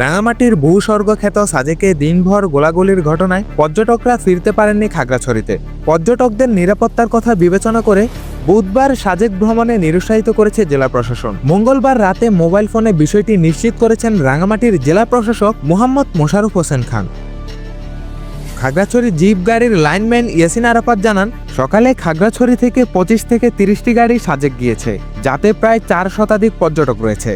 রাঙামাটির ভূস্বর্গ খ্যাত সাজেকে দিনভর গোলাগুলির ঘটনায় পর্যটকরা ফিরতে পারেননি খাগড়াছড়িতে। পর্যটকদের নিরাপত্তার কথা বিবেচনা করে বুধবার সাজেক ভ্রমণে নিরুৎসাহিত করেছে জেলা প্রশাসন। মঙ্গলবার রাতে মোবাইল ফোনে বিষয়টি নিশ্চিত করেছেন রাঙামাটির জেলা প্রশাসক মোহাম্মদ মোশারুফ হোসেন খান। খাগড়াছড়ি জিপ গাড়ির লাইনম্যান ইয়াসিন আরাফাত জানান, সকালে খাগড়াছড়ি থেকে পঁচিশ থেকে তিরিশটি গাড়ি সাজেক গিয়েছে, যাতে প্রায় চার শতাধিক পর্যটক রয়েছে।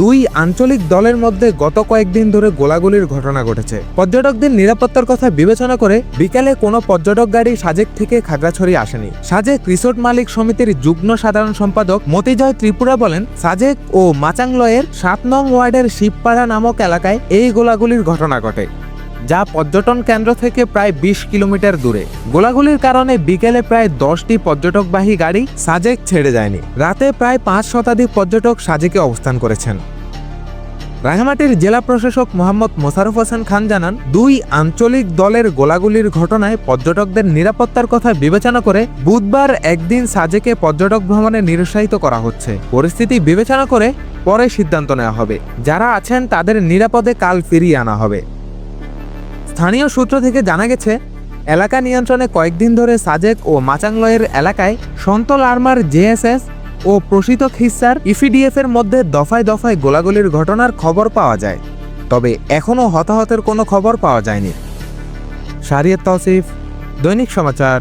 দুই আঞ্চলিক দলের মধ্যে গত কয়েকদিন ধরে গোলাগুলির ঘটনা ঘটেছে। পর্যটকদের নিরাপত্তার কথা বিবেচনা করে বিকালে কোনো পর্যটক গাড়ি সাজেক থেকে খাগড়াছড়ি আসেনি। সাজেক রিসোর্ট মালিক সমিতির যুগ্ম সাধারণ সম্পাদক মতিজয় ত্রিপুরা বলেন, সাজেক ও মাচাংলয়ের সাত নং ওয়ার্ডের শিবপাড়া নামক এলাকায় এই গোলাগুলির ঘটনা ঘটে। যা পর্যটন কেন্দ্র থেকে প্রায় বিশ কিলোমিটার দূরে। গোলাগুলির কারণে বিকেলে প্রায় দশটি পর্যটকবাহী গাড়ি সাজেক ছেড়ে যায়নি। রাতে প্রায় পাঁচ শতাধিক পর্যটক সাজেকে অবস্থান করেছেন। রাঙামাটির জেলা প্রশাসক মোহাম্মদ মোশারফ হোসেন খান জানান, দুই আঞ্চলিক দলের গোলাগুলির ঘটনায় পর্যটকদের নিরাপত্তার কথা বিবেচনা করে বুধবার একদিন সাজেকে পর্যটক ভ্রমণে নিরুৎসাহিত করা হচ্ছে। পরিস্থিতি বিবেচনা করে পরে সিদ্ধান্ত নেওয়া হবে। যারা আছেন তাদের নিরাপদে কাল ফিরিয়ে আনা হবে। স্থানীয় সূত্র থেকে জানা গেছে, এলাকা নিয়ন্ত্রণে কয়েকদিন ধরে সাজেক ও মাচাংলয়ের এলাকায় সন্তল আর্মার জেএসএস ও প্রসিত খিসার ইফিডিএফ এর মধ্যে দফায় দফায় গোলাগুলির ঘটনার খবর পাওয়া যায়। তবে এখনও হতাহতের কোনো খবর পাওয়া যায়নি। শারিয়ত তৌসিফ, দৈনিক সমাচার।